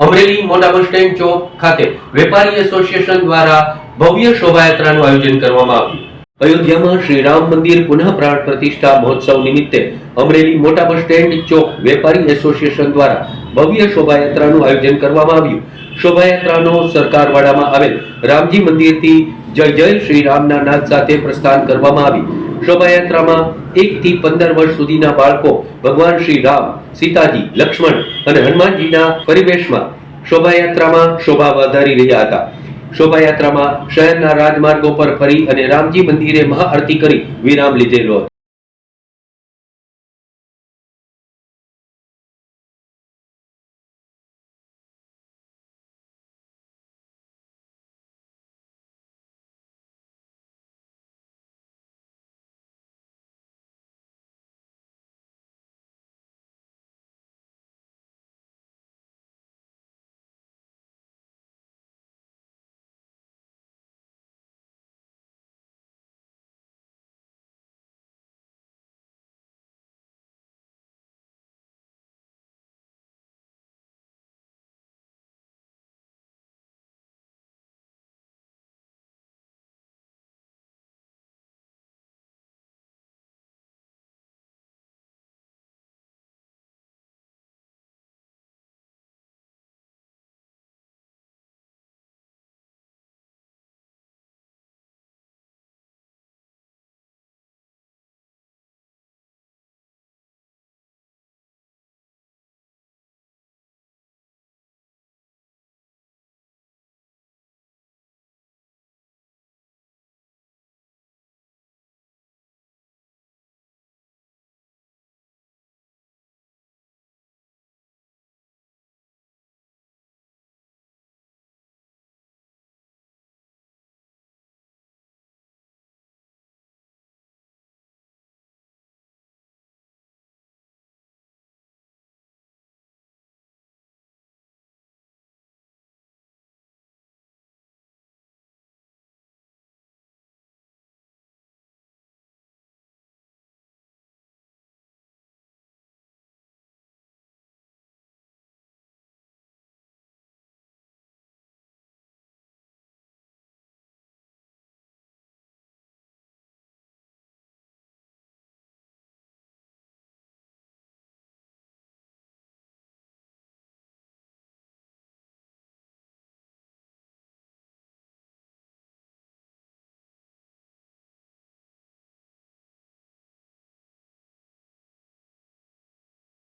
અમરેલી મોટા bus stand ચોક ખાતે વેપારી એસોસિએશન દ્વારા ભવ્ય શોભાયાત્રાનું આયોજન કરવામાં આવ્યું. અયોધ્યામાં શ્રી રામ મંદિર પુનઃ પ્રાણ પ્રતિષ્ઠા મહોત્સવ નિમિત્તે અમરેલી મોટા બસ સ્ટેન્ડ ચોક વેપારી એસોસિએશન દ્વારા ભવ્ય શોભાયાત્રાનું આયોજન કરવામાં આવ્યું. શોભાયાત્રાનો સરકારવાડામાં આવેલ રામજી મંદિરથી જય જય શ્રી રામના નાદ સાથે પ્રસ્થાન કરવામાં આવી શોભાયાત્રામાં એક થી પંદર વર્ષ સુધીના બાળકો ભગવાન શ્રી રામ, સીતાજી, લક્ષ્મણ અને હનુમાનજીના પરિવેશમાં શોભાયાત્રામાં શોભા વધારી રહ્યા હતા. શોભાયાત્રામાં શહેરના રાજમાર્ગો પર ફરી અને રામજી મંદિરે મહાઆરતી કરી વિરામ લીધેલો હતો.